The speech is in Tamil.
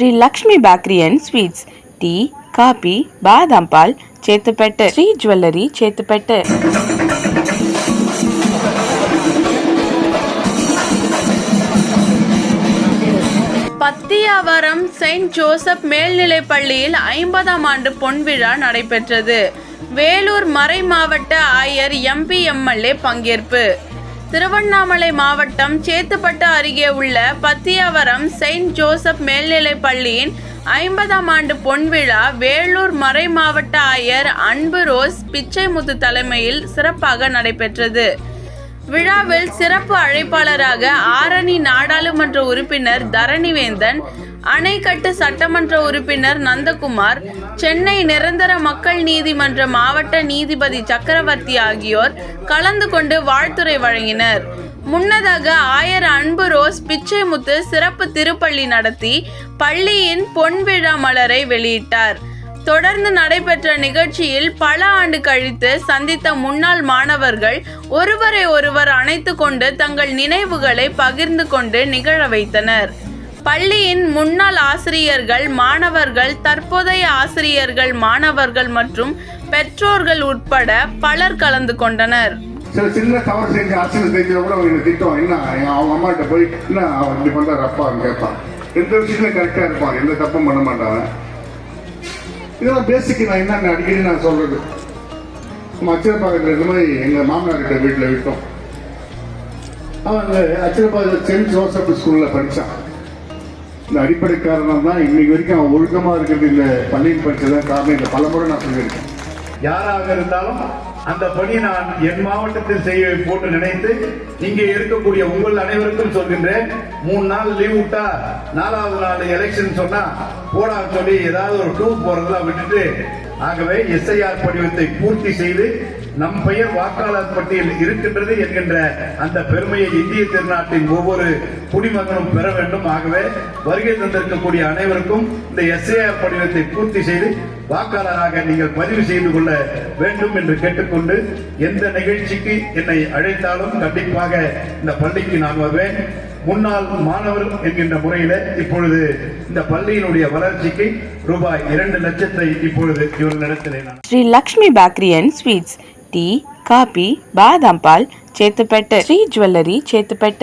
Shri Lakshmi bakery and sweets tea coffee బాదం Paul చేతుపెట్టు Shri jewellery చేతుపెట్టు பத்தியாவரம் Saint Joseph மேல்நிலைப்பள்ளியில் ஐம்பதாம் ஆண்டு பொன்விழா நடைபெற்றது வேலூர் மறை மாவட்ட ஆயர் எம்பி எம்எல்ஏ பங்கேற்பு திருவண்ணாமலை மாவட்டம் சேத்துப்பட்டு அருகே உள்ள பத்தியாவரம் செயின்ட் ஜோசப் மேல்நிலைப் பள்ளியின் ஐம்பதாம் ஆண்டு பொன்விழா வேலூர் மறை மாவட்ட ஆயர் அன்பு ரோஸ் பிச்சைமுத்து தலைமையில் சிறப்பாக நடைபெற்றது. விழாவில் சிறப்பு அழைப்பாளராக ஆரணி நாடாளுமன்ற உறுப்பினர் தரணிவேந்தன் அணைக்கட்டு சட்டமன்ற உறுப்பினர் நந்தகுமார் சென்னை நிரந்தர மக்கள் நீதிமன்ற மாவட்ட நீதிபதி சக்கரவர்த்தி ஆகியோர் கலந்து கொண்டு வாழ்த்துரை வழங்கினர். முன்னதாக ஆயர் அன்பு ரோஸ் பிச்சைமுத்து சிறப்பு திருப்பள்ளி நடத்தி பள்ளியின் பொன்விழா மலரை வெளியிட்டார். தொடர்ந்து நடைபெற்ற நிகழ்ச்சியில் பல ஆண்டு கழித்து சந்தித்த முன்னாள் மாணவர்கள் ஒருவரை ஒருவர் அணைத்து கொண்டு தங்கள் நினைவுகளை பகிர்ந்து கொண்டு நிகழ வைத்தனர். பள்ளியின் முன்னாள் ஆசிரியர்கள் மாணவர்கள் தற்போதைய ஆசிரியர்கள் மாணவர்கள் மற்றும் பெற்றோர்கள் உட்பட பலர் கலந்து கொண்டனர். சில சின்ன தவறு செஞ்சு அரசியல் செஞ்சா கூட அவங்க திட்டம் என்ன அவங்க அம்மாட்ட போய் என்ன அவன் இப்படி பண்றாரு அவன் கேட்பான். எந்த விஷயத்துல கரெக்டா இருப்பான் எந்த தப்பும் பண்ண மாட்டான் இதெல்லாம் பேசிக் நான் என்ன அடிக்கடி நான் சொல்றது. நம்ம அச்சரப்பாக்கத்தில் இந்த மாதிரி எங்க மாமனார் கிட்ட வீட்டில் விட்டோம். அவங்க அச்சரப்பாக்கத்தில் சென்ட் ஜோசப் ஸ்கூல்ல படிச்சான். இந்த அடிப்படை காரணம் தான் இன்னைக்கு வரைக்கும் அவன் ஒழுக்கமா இருக்கிறது இந்த பள்ளியில் படிச்சதான் காரணம். இந்த பலமுறை நான் சொல்லியிருக்கேன். யாராக இருந்தாலும் அந்த பணி நான் என் மாவட்டத்தில் செய்ய போட்டு நினைத்து இங்கே இருக்கக்கூடிய உங்கள் அனைவருக்கும் சொல்கின்றேன். மூணு நாள் லீவ் விட்டா நாலாவது நாள் எலெக்ஷன் சொன்னா போடா சொல்லி ஏதாவது ஒரு டூர் போறதெல்லாம் விட்டுட்டு ஆகவே எஸ்ஐஆர் படிவத்தை பூர்த்தி செய்து நம் பெயர் வாக்காளர் பட்டியல் இருக்கின்றது என்கின்ற அந்த பெருமையை இந்திய திருநாட்டின் ஒவ்வொரு குடிமகனும் பெற வேண்டும். ஆகவே வருகை தந்திருக்கக்கூடிய அனைவருக்கும் இந்த எஸ்ஏஆர் படிவத்தை பூர்த்தி செய்து வாக்காளராக நீங்கள் பதிவு செய்து கொள்ள வேண்டும் என்று கேட்டுக்கொண்டு எந்த நிகழ்ச்சிக்கு என்னை அழைத்தாலும் கண்டிப்பாக இந்த பள்ளிக்கு நான் வருவேன். முன்னாள் மாணவர் என்கின்ற முறையில இப்பொழுது இந்த பள்ளியினுடைய வளர்ச்சிக்கு ரூபாய் இரண்டு லட்சத்தை இப்பொழுது இவர்களிடத்திலே Shri Lakshmi bakery sweets tea coffee பாதாம் பால் சேத்துப்பட்டு ஸ்ரீ ஜுவல்லரி சேத்துப்பேட்டை.